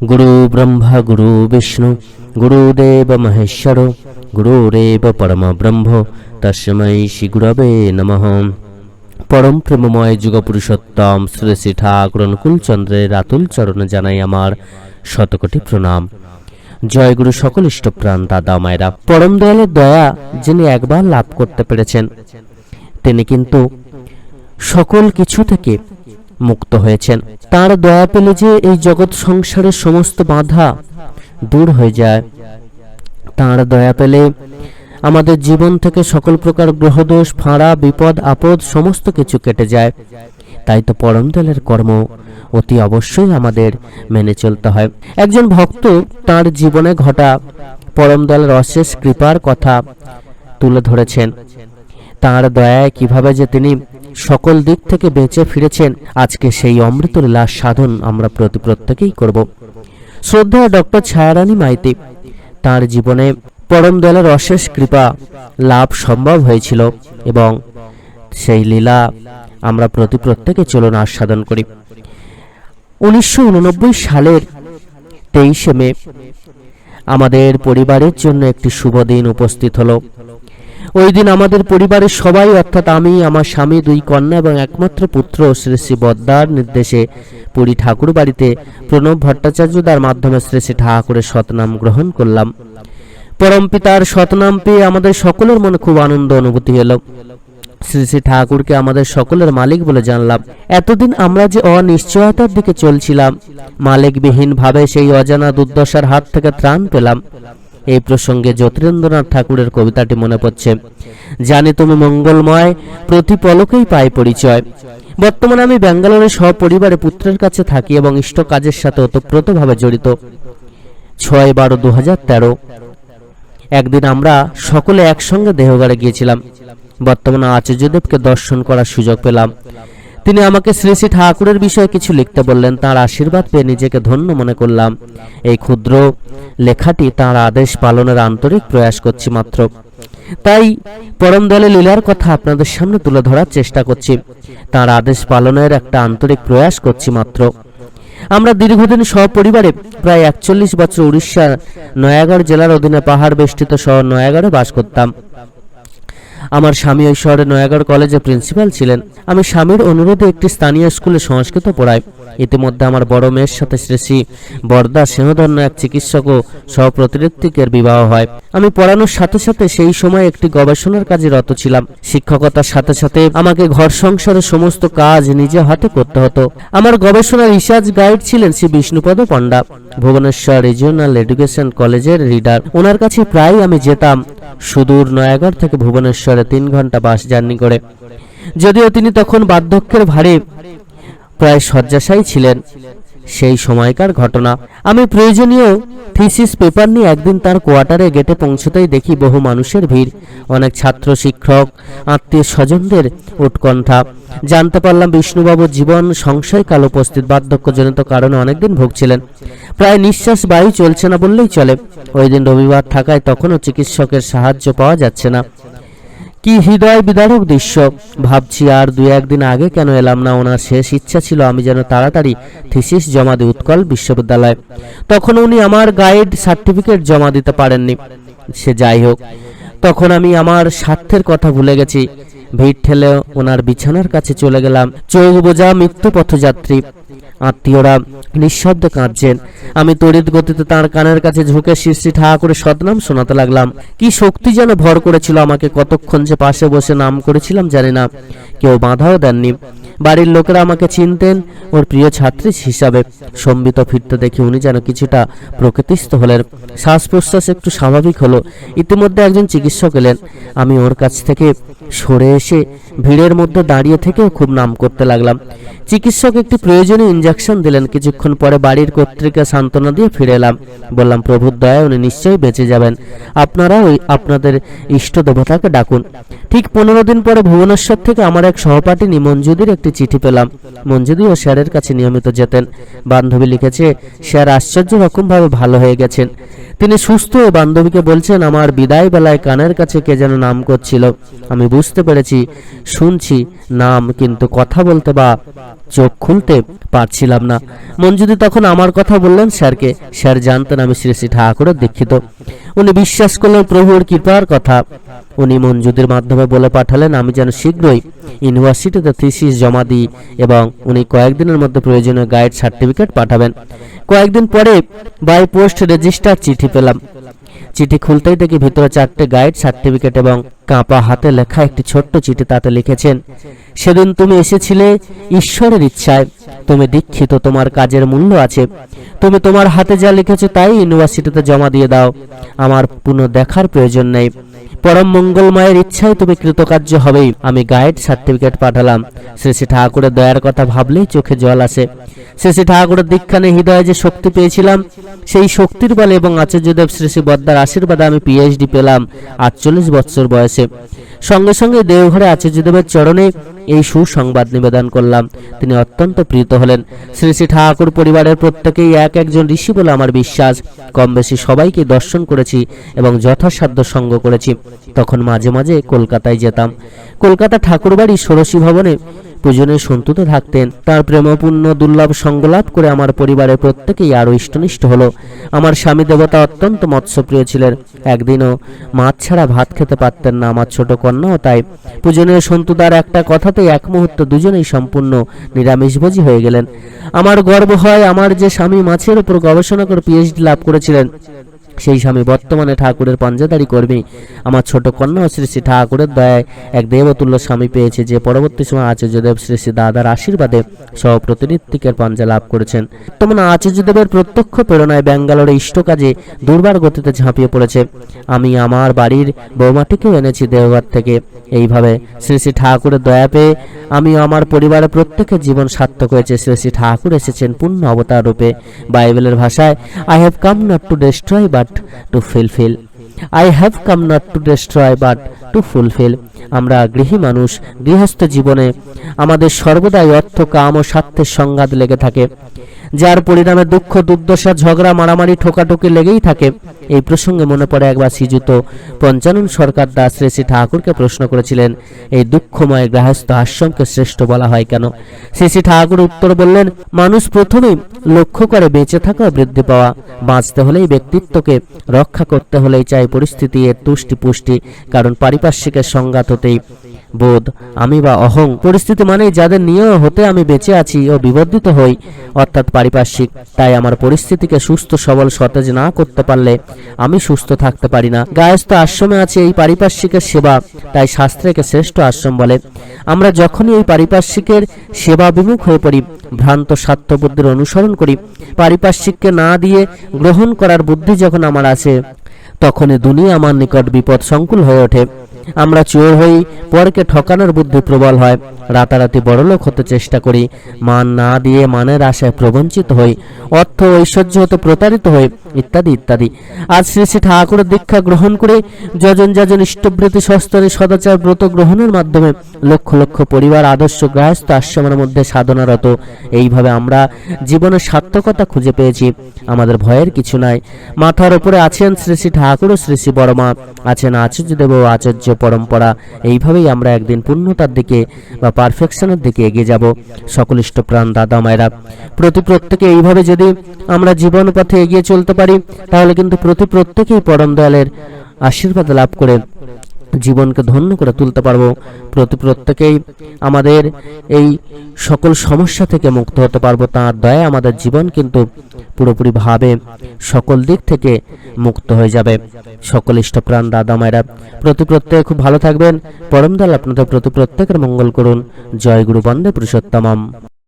গুরু ব্রহ্মা গুরু বিষ্ণু গুরুদেব মহেশ্বর গুরুরেব পরম ব্রহ্ম তস্মৈ শ্রী গুরবে নমঃ পরম প্রেমময় যুগপুরুষোত্তম শ্রী শ্রী ঠাকুর অনুকূল চন্দ্রের আতুল চরণে জানাই আমার শতকোটি প্রণাম জয় গুরু সকল ইষ্টপ্রাণ দাদা মায়েরা। পরম দয়ালের দয়া যিনি একবার লাভ করতে পেরেছেন, তিনি কিন্তু সকল কিছু থেকে মুক্ত হয়েছেন। তার দয়া পেলে যে এই জগৎ সংসারের সমস্ত বাধা দূর হয়ে যায়। তার দয়া পেলে আমাদের জীবন থেকে সকল প্রকার গ্রহদোষ, ফাঁড়া, বিপদ, আপদ, সমস্ত কিছু কেটে যায়। তাই তো পরম দলের কর্ম অতি অবশ্যই আমাদের মেনে চলতে হয়। একজন ভক্ত তার জীবনে ঘটা পরম দলের অশেষ কৃপার কথা তুলে ধরেছেন। তার দয়ায় কীভাবে যে তিনি সকল দিক থেকে বেঁচে ফিরেছেন। আজকে সেই অমৃতলীলা সাধন আমরা প্রতি প্রত্যেকেই করব। শ্রদ্ধা ডক্টর ছায়ারানী মাইতি, তার জীবনে পরম দলের অশেষ কৃপা লাভ সম্ভব হয়েছিল এবং সেই লীলা আমরা প্রতি প্রত্যেকে চলন আস্বাদন করি। উনিশশো উননব্বই সালের তেইশে মে আমাদের পরিবারের জন্য একটি শুভ দিন উপস্থিত হলো। ওই দিন আমাদের পরিবারের সবাই, অর্থাৎ আমি, আমার স্বামী, দুই কন্যা এবং একমাত্র পুত্র শ্রী শ্রী বদ্দার নির্দেশে পুরী ঠাকুর বাড়িতে প্রণব ভট্টাচার্যদার মাধ্যমে শ্রী শ্রী ঠাকুরের সতনাম গ্রহণ করলাম। পরম পিতার সতনাম পেয়ে আমাদের সকলের মনে খুব আনন্দ অনুভূতি এলো শ্রী শ্রী ঠাকুরকে আমাদের সকলের মালিক বলে জানলাম। এতদিন আমরা যে অনিশ্চয়তার দিকে চলছিলাম মালিকবিহীন ভাবে সেই অজানা দুর্দশার হাত থেকে ত্রাণ পেলাম। এই প্রসঙ্গে জ্যোতিরেন্দ্রনাথ ঠাকুরের কবিতাটি মনে পড়ছে। জানি তুমি মঙ্গলময়, প্রতি পলকেই পরিচয়। বর্তমানে আমি ব্যাঙ্গালোরে সপরিবারে পুত্রের কাছে থাকি এবং ইষ্ট কাজের সাথে ওতপ্রোতভাবে জড়িত। ছয় বারো দু হাজার তেরো। একদিন আমরা সকলে একসঙ্গে দেহগাড়ে গিয়েছিলাম। বর্তমানে আচার্যদেবকে দর্শন করার সুযোগ পেলাম। তিনি আমাকে শ্রী শ্রী ঠাকুরের বিষয়ে কিছু লিখতে বললেন, তার আশীর্বাদ পেয়ে নিজেকে ধন্য মনে করলাম। এই ক্ষুদ্র লেখাটি তার আদেশ পালনের আন্তরিক প্রয়াস করছি মাত্র। তাই পরম দলে লীলার কথা আপনাদের সামনে তুলে ধরার চেষ্টা করছি। তার আদেশ পালনের একটা আন্তরিক প্রয়াস করছি মাত্র। আমরা দীর্ঘদিন সপরিবারে প্রায় একচল্লিশ বছর উড়িষ্যার নয়াগড় জেলার অধীনে পাহাড় বেষ্টিত শহর নয়াগড়ে বাস করতাম। আমার স্বামী ওই শহরে নয়াগড় কলেজে প্রিন্সিপাল ছিলেন। আমি স্বামীর অনুরোধে একটি স্থানীয় স্কুলে সংস্কৃত পড়াই। ইতিমধ্যে আমার বড় মেয়ের সাথে শ্রী শ্রী বরদা সিংহধন্য এক চিকিৎসক ও সহপ্রতিনিধিকের বিবাহ হয়। আমি পড়ানোর সাথে সাথে সেই সময় একটি গবেষণার কাজে রত ছিলাম। শিক্ষকতার সাথে সাথে আমাকে ঘর সংসারের সমস্ত কাজ নিজে হাতে করতে হতো। আমার গবেষণার রিসার্চ গাইড ছিলেন শ্রী বিষ্ণুপদ পণ্ডা। ভুবনেশ্বর রিজিওনাল এডুকেশন কলেজের রিডার। ওনার কাছে প্রায় আমি যেতাম। সুদূর নয়াগড় থেকে ভুবনেশ্বরে তিন ঘণ্টা বাস জার্নি করে। যদিও তিনি তখন বার্ধক্যের ভারে প্রায় শয্যাশায়ী ছিলেন। সেই সময়কার ঘটনা। আমি প্রয়োজনীয় থিসিস পেপার নিয়ে একদিন তার কোয়ার্টারে গেটে পৌঁছতেই দেখি বহু মানুষের ভিড়। অনেক ছাত্র শিক্ষক আত্মীয় স্বজনদের উৎকণ্ঠা। জানতে পারলাম বিষ্ণুবাবুর জীবন সংশয়কাল উপস্থিত। বার্ধক্যজনিত কারণে অনেকদিন ভুগছিলেন। প্রায় নিঃশ্বাস বায়ু চলছে না বললেই চলে। ওই দিন রবিবার থাকায় তখনও চিকিৎসকের সাহায্য পাওয়া যাচ্ছে না। কি হৃদয় বিদারক দৃশ্য? ভাবছি আর দু একদিন আগে কেন এলাম না? ওনার শেষ ইচ্ছা ছিল আমি যেন তাড়াতাড়ি থিসিস জমা দিই উৎকল বিশ্ববিদ্যালয়। তখন উনি আমার গাইড সার্টিফিকেট জমা দিতে পারেননি। সে যাই হোক, তখন আমি আমার স্বার্থের কথা ভুলে গেছি। ভিড় ঠেলে ওনার বিছানার কাছে চলে গেলাম। চোখ বোঝা মৃত্যু পথযাত্রী। আত্মীয়রা নিঃশব্দ কাঁদছেন। আমি তড়িৎ গতিতে তার কানের কাছে ঝুঁকে শ্রী ঠাকুরে সদনাম শোনাতে লাগলাম। কি শক্তি যেন ভর করেছিল আমাকে? কতক্ষণ যে পাশে বসে নাম করেছিলাম জানি না। কেউ বাধাও দেননি। বাড়ির লোকেরা আমাকে চিনতেন। ওর প্রিয় ছাত্রী হিসাবে সম্বিত ফিরতে দেখে উনি যেন কিছুটা প্রকৃতিস্থ হলেন। শ্বাস প্রশ্বাস একটু স্বাভাবিক হলো। ইতিমধ্যে একজন চিকিৎসক এলেন। আমি ওর কাছ থেকে সরে এসে ভিড়ের মধ্যে দাঁড়িয়ে থেকেও খুব নাম করতে লাগলাম। চিকিৎসক একটি প্রয়োজনীয় ইঞ্জেকশন দিলেন। কিছুক্ষণ পরে বাড়ির কর্তৃকে সান্ত্বনা দিয়ে ফিরে এলাম। বললাম, প্রভুর দয়া, উনি নিশ্চয়ই বেঁচে যাবেন। আপনারা ওই আপনাদের ইষ্ট দেবতাকে ডাকুন। ঠিক পনেরো দিন পরে ভুবনেশ্বর থেকে আমার এক সহপাঠিনী মঞ্জুদির একটি চিঠি পেলাম। মঞ্জুদি ও স্যারের কাছে নিয়মিত যেতেন। বান্ধবী লিখেছে, স্যার আশ্চর্য রকমভাবে ভালো হয়ে গেছেন। তিনি সুস্থ ও বান্ধবীকে বলছেন, আমার বিদায় বেলায় কানের কাছে কে যেন নাম করছিল। আমি বুঝতে পেরেছি, শুনছি, নাম, কিন্তু কথা বলতে বা চোখ খুলতে পারছিলাম না। মঞ্জুদি তখন আমার কথা বললেন স্যারকে। স্যার জানতেন আমি শ্রী শ্রী ঠাকুরের দীক্ষিত। উনি বিশ্বাস করলেন প্রভুর কৃপার কথা। উনি মঞ্জুদের মাধ্যমে বলে পাঠালেন, আমি যেন শীঘ্রই ইউনিভার্সিটিতে থিসিস জমা দিই এবং উনি কয়েকদিনের মধ্যে প্রয়োজনীয় গাইড সার্টিফিকেট পাঠাবেন। কয়েকদিন পরে বাই পোস্ট রেজিস্টার চিঠি পেলাম। চিঠি খুলতেই দেখি ভিতরে চারটে গাইড সার্টিফিকেট এবং কাঁপা হাতে লেখা একটি ছোট্ট চিঠি তাতে লিখেছেন, সেদিন তুমি এসেছিলে ঈশ্বরের ইচ্ছায়। তুমি দীক্ষিত, তোমার কাজের মূল্য আছে। তুমি তোমার হাতে যা লিখেছো তাই ইউনিভার্সিটিতে জমা দিয়ে দাও। আমার পুনঃ দেখার প্রয়োজন নেই। পরম মঙ্গলময়ের ইচ্ছায় তুমি কৃতকার্য হবেই আমি গাইড, সার্টিফিকেট পাঠালাম। শ্রী ঠাকুরের দয়ার কথা ভাবলেই চোখে জল আসে। শ্রী শ্রী ঠাকুরের দীক্ষানে হৃদয়ে যে শক্তি পেয়েছিলাম, সেই শক্তির বলে এবং আচার্যদেব শ্রী শ্রী বদ্দার আশীর্বাদে আমি পিএইচডি পেলাম আটচল্লিশ বছর বয়সে। সঙ্গে সঙ্গে দেওঘরে আচার্যদেবের চরণে এই সুসংবাদ নিবেদন করলাম। তিনি অত্যন্ত প্রীত হলেন। শ্রী শ্রী ঠাকুর পরিবারের প্রত্যেকেই এক একজন ঋষি বলে আমার বিশ্বাস। কম বেশি সবাইকে দর্শন করেছি এবং যথাসাধ্য সঙ্গ করেছি। তখন মাঝে মাঝে কলকাতায় যেতাম। কলকাতা ঠাকুরবাড়ি ষোড়শী ভবনে পূজনে সন্তুত থাকতেন। তার প্রেমপূর্ণ দুর্লভ সঙ্গলাভ করে আমার পরিবারের প্রত্যেকেই আরও ইষ্টনিষ্ঠ হলো। আমার স্বামী দেবতা অত্যন্ত মৎস্যপ্রিয় ছিলেন। একদিনও মাছ ছাড়া ভাত খেতে পারতেন না আমার ছোট কন্যাও তাই পূজনীয় সন্তুদার একটা কথাতেই এক মুহূর্ত দুজনেই সম্পূর্ণ নিরামিষভোজী হয়ে গেলেন। আমার গর্ব হয় আমার যে স্বামী মাছের উপর গবেষণা করে পিএইচডি লাভ করেছিলেন। সেই স্বামী বর্তমানে ঠাকুরের পঞ্জাদারি কর্মী আমার ছোট কন্যা শ্রী শ্রী ঠাকুরের দয়ায় এক দেবতুল্য স্বামী পেয়েছে যে পরবর্তী সময় আচার্যদেব শ্রী শ্রী দাদার আশীর্বাদে সহ প্রতিনিধিকের পাঞ্জা লাভ করেছেন। বর্তমানে আচার্যদেবের প্রত্যক্ষ প্রেরণায় ব্যাঙ্গালোরে ইষ্ট কাজে দুর্বার গতিতে ঝাঁপিয়ে পড়েছে। আমি আমার বাড়ির বৌমাটিকেও এনেছি দেওঘর থেকে। এইভাবে শ্রী শ্রী ঠাকুরের দয়া পেয়ে আমি আমার পরিবারের প্রত্যেকের জীবন সার্থক হয়েছে। শ্রী শ্রী ঠাকুর এসেছেন পূর্ণ অবতার রূপে। বাইবেলের ভাষায় I have come not to destroy but to fulfil I have come not to destroy but to fulfil আমরা গৃহী মানুষ, গৃহস্থ জীবনে আমাদের সর্বদাই অর্থ, কাম ও স্বার্থের সংঘাত লেগে থাকে। যার পরিণামে দুঃখ, দুর্দশা, ঝগড়া, মারামারি, ঠোকাঠুকি লেগেই থাকে। এই প্রসঙ্গে মনে পড়ে একবার শ্রীযুত পঞ্চানন সরকার দাস শ্রী ঠাকুরকে প্রশ্ন করেছিলেন, এই দুঃখময় গৃহস্থ আশ্রমকে শ্রেষ্ঠ বলা হয় কেন? শ্রী ঠাকুর উত্তর বললেন, মানুষ প্রথমেই লক্ষ্য করে বেঁচে থাকা বৃদ্ধি পাওয়া। বাঁচতে হলেই ব্যক্তিত্বকে রক্ষা করতে হলেই চাই পরিস্থিতি, এর তুষ্টি পুষ্টি, কারণ পারিপার্শ্বিকের সংঘাত হতেই বোধ আমি বা অহং। পরিস্থিতি মানেই যাদের নিয়ে হতে আমি বেঁচে আছি ও বিবর্ধিত হই, অর্থাৎ পারিপার্শ্বিক। তাই আমার পরিস্থিতিকে সুস্থ, সবল, সতেজ না করতে পারলে আমি সুস্থ থাকতে পারি না। গায়স্থ আশ্রমে আছে এই পারিপার্শ্বিকের সেবা, তাই শাস্ত্রকে শ্রেষ্ঠ আশ্রম বলে। আমরা যখনই এই পারিপার্শ্বিকের সেবা বিমুখ হয়ে পড়ি, ভ্রান্ত স্বার্থবুদ্ধির অনুসরণ করি, পারিপার্শ্বিককে না দিয়ে গ্রহণ করার বুদ্ধি যখন আমার আছে, তখনই দুনিয়া আমার নিকট বিপদ সংকুল হয়ে ওঠে। আমরা চোর হই, পরকে ঠকানোর বুদ্ধি প্রবল হয়। রাতারাতি বড়লোক হতে চেষ্টা করি। মান না দিয়ে মানের আশায় প্রবঞ্চিত হই। অর্থ ঐশ্বর্য হতে প্রতারিত হই, ইত্যাদি ইত্যাদি। আজ শ্রী শ্রী ঠাকুরের দীক্ষা গ্রহণ করে যজন যজন ইষ্টবৃত্তি সস্তরে সদাচার ব্রত গ্রহণের মাধ্যমে লক্ষ লক্ষ পরিবার, আদর্শ গৃহস্থ আশ্রমের মধ্যে সাধনারত। এইভাবে আমরা জীবনের সার্থকতা খুঁজে পেয়েছি। আমাদের ভয়ের কিছু নাই। মাথার উপরে আছেন শ্রী শ্রী ঠাকুর ও শ্রী শ্রী বড়মা। আছেন আচার্যদেব ও আচার্য পরম্পরা। এইভাবেই আমরা একদিন পূর্ণতার দিকে বা পারফেকশনের দিকে এগিয়ে যাব, সকলিষ্ট প্রাণ দাদা মায়েরা। প্রতি প্রত্যেকে এইভাবে যদি আমরা জীবন পথে এগিয়ে চলতে পারি, তাহলে কিন্তু প্রতি প্রত্যেকেই পরম দয়ালের আশীর্বাদ লাভ করে জীবনকে ধন্য করে তুলতে পারব। প্রতি প্রত্যেকেই আমাদের এই সকল সমস্যা থেকে মুক্ত হতে পারব। তাঁর দয়া আমাদের জীবন কিন্তু পুরোপুরিভাবে সকল দিক থেকে মুক্ত হয়ে যাবে। সকল ইষ্টপ্রাণ দাদা মায়েরা, প্রতি প্রত্যেকে খুব ভালো থাকবেন। পরম দয়াল আপনাদের প্রতি প্রত্যেকের মঙ্গল করুন। জয় গুরু বন্দে পুরুষোত্তমম।